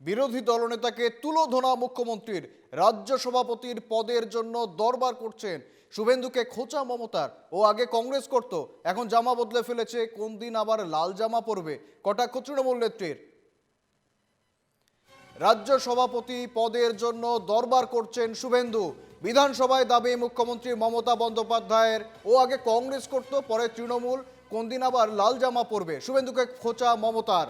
বিরোধী দলনেতাকে তুলোধনা মুখ্যমন্ত্রীর রাজ্য সভাপতির পদের জন্য দরবার করছেন শুভেন্দুকে খোঁচা মমতার। ও আগে কংগ্রেস করত, এখন জামা বদলে ফেলেছে, কোন দিন আবার লাল জামা পরবে, কটাক্ষ তৃণমূল নেত্রীর। রাজ্য সভাপতি পদের জন্য দরবার করছেন শুভেন্দু। বিধানসভায় দাবি, মুখ্যমন্ত্রী মমতা বন্দ্যোপাধ্যায়ের, ও আগে কংগ্রেস করত, পরে তৃণমূল, কোন দিন আবার লাল জামা পরবে, শুভেন্দুকে খোঁচা মমতার।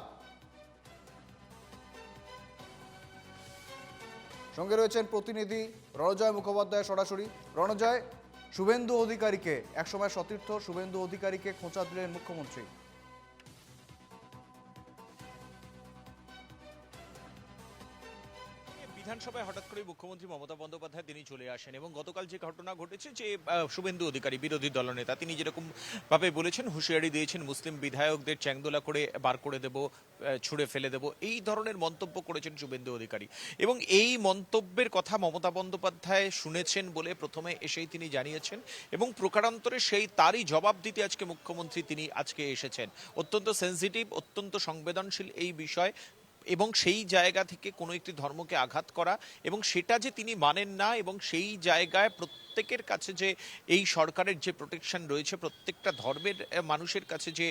সঙ্গে রয়েছেন প্রতিনিধি রণজয় মুখোপাধ্যায় সরাসরি। রণজয়, শুভেন্দু অধিকারীকে, একসময় সতীর্থ শুভেন্দু অধিকারীকে খোঁচা দিলেন মুখ্যমন্ত্রী। বিধানসভায় হঠাৎ করে মুখ্যমন্ত্রী মমতা বন্দ্যোপাধ্যায় তিনি চলে আসেন এবং গতকাল যে ঘটনা ঘটেছে যে শুভেন্দু অধিকারী, বিরোধী দলনেতা, তিনি যেরকম ভাবে বলেছেন, হুঁশিয়ারি দিয়েছেন, মুসলিম বিধায়কদের চ্যাংদোলা করে বার করে দেব ছুঁড়ে ফেলে দেব, এই ধরনের মন্তব্য করেছেন শুভেন্দু অধিকারী। এবং এই মন্তব্যের কথা মমতা বন্দ্যোপাধ্যায় শুনেছেন বলে প্রথমে এসেই তিনি জানিয়েছেন এবং প্রকারান্তরে সেই তারই জবাব দিতে আজকে মুখ্যমন্ত্রী তিনি আজকে এসেছেন। অত্যন্ত সেন্সিটিভ অত্যন্ত সংবেদনশীল এই বিষয়। এবং সেই জায়গা থেকে কোনো একটি ধর্মকে আঘাত করা এবং সেটা যে তিনি মানেন না এবং সেই জায়গায় প্রত্যেকের কাছে যে এই সরকারের যে প্রোটেকশন রয়েছে, প্রত্যেকটা ধর্মের মানুষের কাছে যে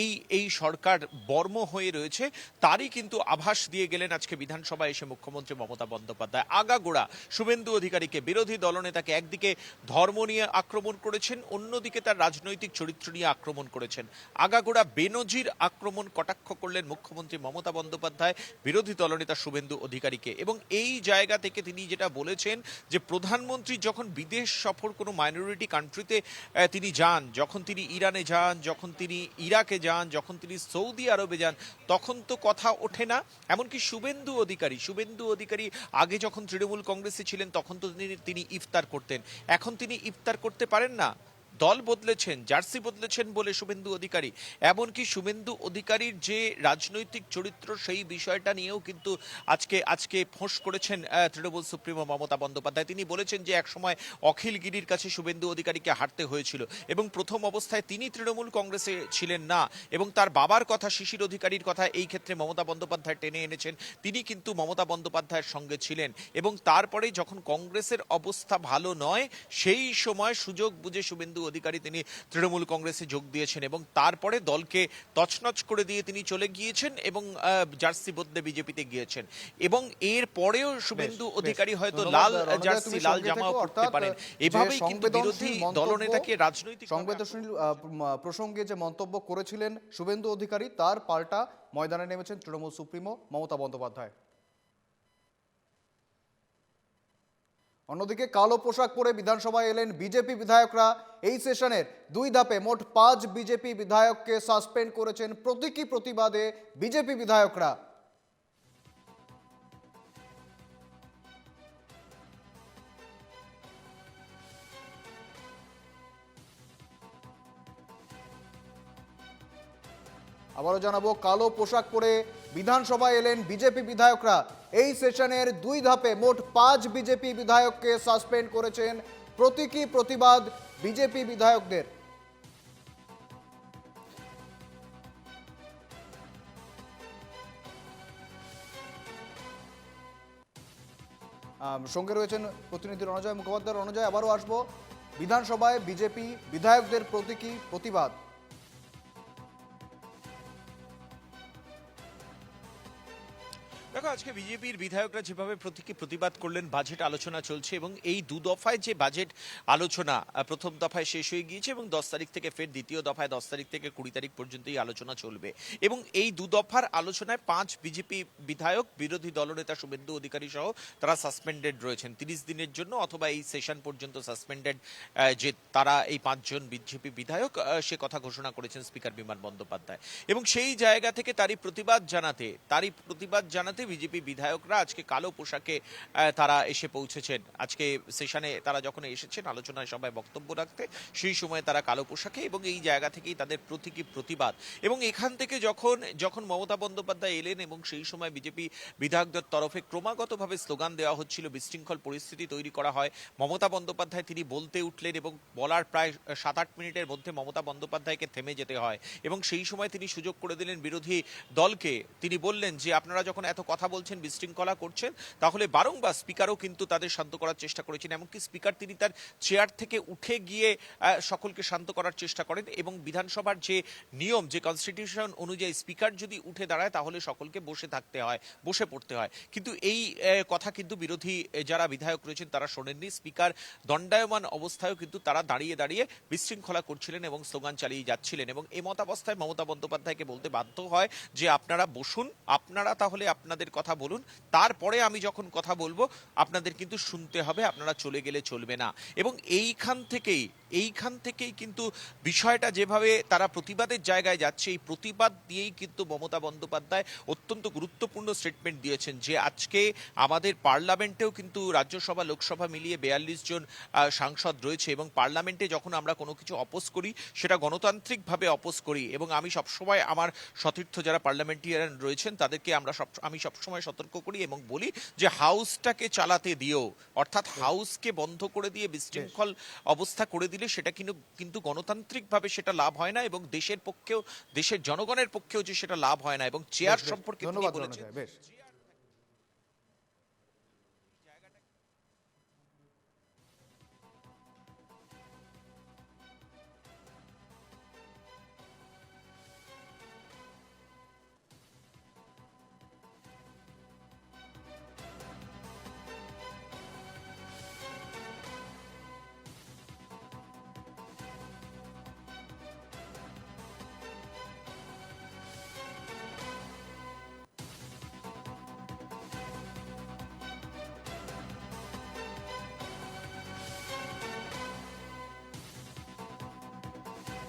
এই এই সরকার বর্ম হয়ে রয়েছে, তারই কিন্তু আভাস দিয়ে গেলেন আজকে বিধানসভায় এসে মুখ্যমন্ত্রী মমতা বন্দ্যোপাধ্যায়। আগাগোড়া শুভেন্দু অধিকারীকে বিরোধী দলনেতাকে একদিকে ধর্ম নিয়ে আক্রমণ করেছেন, অন্যদিকে তার রাজনৈতিক চরিত্র নিয়ে আক্রমণ করেছেন। আগাগোড়া বেনজির আক্রমণ কটাক্ষ করলেন মুখ্যমন্ত্রী মমতা বন্দ্যোপাধ্যায়। বিরোধী দলনেতা শুভেন্দু অধিকারীকে। এবং এই জায়গা থেকে তিনি যেটা বলেছেন যে প্রধানমন্ত্রী যখন বিদেশ সফর কোনো মাইনরিটি কান্ট্রিতে তিনি যান, যখন তিনি ইরানে যান, যখন তিনি ইরাকে যান, যখন তিনি সৌদি আরবে যান, তখন তো কথা ওঠে না। এমনকি শুভেন্দু অধিকারী শুভেন্দু অধিকারী আগে যখন তৃণমূল কংগ্রেসে ছিলেন, তখন তো তিনি ইফতার করতেন। এখন তিনি ইফতার করতে পারেন না। দল বদলেছেন, জার্সি বদলেছেন বলে শুভেন্দু অধিকারী। এমনকি শুভেন্দু অধিকারীর যে রাজনৈতিক চরিত্র, সেই বিষয়টা নিয়েও কিন্তু আজকে আজকে ফোঁস করেছেন তৃণমূল সুপ্রিমো মমতা বন্দ্যোপাধ্যায়। তিনি বলেছেন যে একসময় অখিল গিরির কাছে শুভেন্দু অধিকারীকে হারতে হয়েছিল এবং প্রথম অবস্থায় তিনি তৃণমূল কংগ্রেসে ছিলেন না এবং তার বাবার কথা, শিশির অধিকারীর কথা এই ক্ষেত্রে মমতা বন্দ্যোপাধ্যায় টেনে এনেছেন। তিনি কিন্তু মমতা বন্দ্যোপাধ্যায়ের সঙ্গে ছিলেন এবং তারপরে যখন কংগ্রেসের অবস্থা ভালো নয়, সেই সময় সুযোগ বুঝে শুভেন্দু অধিকারী তিনি তৃণমূল কংগ্রেসে যোগ দিয়েছেন এবং তারপরে দলকে তছনছ করে দিয়ে তিনি চলে গিয়েছেন এবং জার্সি বদলে বিজেপিতে গিয়েছেন। এবং এর পরেও শুভেন্দু অধিকারী হয়তো লাল জার্সি লাল জামাও পড়তে পারেন। এভাবেই কিন্তু বিরোধী দলনেতাকে রাজনৈতিক সংবেদনশীল প্রসঙ্গে যে মন্তব্য করেছিলেন শুভেন্দু অধিকারী তার পাল্টা ময়দানে নেমেছেন তৃণমূল সুপ্রিমো মমতা বন্দ্যোপাধ্যায়। অন্যদিকে কালো পোশাক পরে বিধানসভায় এলেন বিজেপি বিধায়করা। এই সেশনের দুই ধাপে মোট পাঁচ বিজেপি বিধায়ককে সাসপেন্ড করেছেন প্রতীকী প্রতিবাদে বিজেপি বিধায়করা। আবারও জানাব, কালো পোশাক পরে বিধানসভায় এলেন বিজেপি বিধায়করা। এই সেশনের দুই ধাপে মোট পাঁচ বিজেপি বিধায়ককে সাসপেন্ড করেছেন প্রতীকী প্রতিবাদ বিজেপি বিধায়কদের। সঙ্গে রয়েছেন প্রতিনিধি রণজয় মুখোপাধ্যায়। রণজয়, আবারও আসব। বিধানসভায় বিজেপি বিধায়কদের প্রতীকী প্রতিবাদ। দেখো, আজকে বিজেপির বিধায়করা যেভাবে প্রতীকী প্রতিবাদ করলেন বাজেট আলোচনা চলছে এবং এই দু দফায় যে বাজেট আলোচনা প্রথম দফায় শেষ হয়ে গিয়েছে এবং দশ তারিখ থেকে ফের দ্বিতীয় দফায় দশ তারিখ থেকে কুড়ি তারিখ পর্যন্ত এই আলোচনা চলবে। এবং এই দু দফার আলোচনায় পাঁচ বিজেপি বিধায়ক, বিরোধী দলনেতা শুভেন্দু অধিকারী সহ তারা সাসপেন্ডেড রয়েছেন। তিরিশ দিনের জন্য অথবা এই সেশন পর্যন্ত সাসপেন্ডেড যে তারা এই পাঁচজন বিজেপি বিধায়ক সে কথা ঘোষণা করেছেন স্পিকার বিমান বন্দ্যোপাধ্যায়। এবং সেই জায়গা থেকে তারই প্রতিবাদ জানাতে, তারই প্রতিবাদ জানাতে বিজেপি বিধায়করা আজকে কালো পোশাকে তারা এসে পৌঁছেছেন। আজকে সেশনে তারা যখন এসেছেন, আলোচনায় সবাই বক্তব্য রাখতে, সেই সময় তারা কালো পোশাকে এবং এই জায়গা থেকেই তাদের প্রতীকী প্রতিবাদ। এবং এখান থেকে যখন যখন মমতা বন্দ্যোপাধ্যায় এলেন এবং সেই সময় বিজেপি বিধায়কদের তরফে ক্রমাগতভাবে স্লোগান দেওয়া হচ্ছিল, বিশৃঙ্খল পরিস্থিতি তৈরি করা হয়। মমতা বন্দ্যোপাধ্যায় তিনি বলতে উঠলেন এবং বলার প্রায় সাত আট মিনিটের মধ্যে মমতা বন্দ্যোপাধ্যায়কে থেমে যেতে হয়। এবং সেই সময় তিনি সুযোগ করে দিলেন বিরোধী দলকে। তিনি বললেন যে, আপনারা যখন এত কথা কথা বলছেন, বিশৃঙ্খলা করছেন, তাহলে বারংবার স্পিকারও কিন্তু তাদের শান্ত করার চেষ্টা করেছেন। এমনকি স্পিকার তিনি তার চেয়ার থেকে উঠে গিয়ে সকলকে শান্ত করার চেষ্টা করেন এবং বিধানসভার যে নিয়ম, যে কনস্টিটিউশন অনুযায়ী স্পিকার যদি উঠে দাঁড়ায়, তাহলে সকলকে বসে থাকতে হয়, বসে পড়তে হয়। কিন্তু এই কথা কিন্তু বিরোধী যারা বিধায়ক রয়েছেন, তারা শোনেননি। স্পিকার দণ্ডায়মান অবস্থায়ও কিন্তু তারা দাঁড়িয়ে দাঁড়িয়ে বিশৃঙ্খলা করছিলেন এবং স্লোগান চালিয়ে যাচ্ছিলেন এবং এই মতাবস্থায় মমতা বন্দ্যোপাধ্যায়কে বলতে বাধ্য হয় যে, আপনারা বসুন, আপনারা তাহলে আপনাদের কথা বলুন, তারপরে আমি যখন কথা বলব, আপনাদের কিন্তু শুনতে হবে, আপনারা চলে গেলে চলবে না। এবং এইখান থেকেই এইখান থেকেই কিন্তু বিষয়টা যেভাবে তারা প্রতিবাদের জায়গায় যাচ্ছে এই প্রতিবাদ দিয়েই কিন্তু মমতা বন্দ্যোপাধ্যায় অত্যন্ত গুরুত্বপূর্ণ স্টেটমেন্ট দিয়েছেন যে আজকে আমাদের পার্লামেন্টেও কিন্তু রাজ্যসভা লোকসভা মিলিয়ে বেয়াল্লিশ জন সাংসদ রয়েছে এবং পার্লামেন্টে যখন আমরা কোনো কিছু অপোজ করি সেটা গণতান্ত্রিকভাবে অপোজ করি এবং আমি সবসময় আমার সতীর্থ যারা পার্লামেন্টিয়ান রয়েছেন তাদেরকে আমরা সব আমি সবসময় সতর্ক করি এবং বলি যে হাউসটাকে চালাতে দিও অর্থাৎ হাউসকে বন্ধ করে দিয়ে বিশৃঙ্খল অবস্থা করে দিলে সেটা কিন্তু কিন্তু গণতান্ত্রিকভাবে সেটা লাভ হয় না এবং দেশের পক্ষেও দেশের জনগণের পক্ষেও যে সেটা লাভ হয় না এবং চেয়ার। সম্পর্কে ধন্যবাদ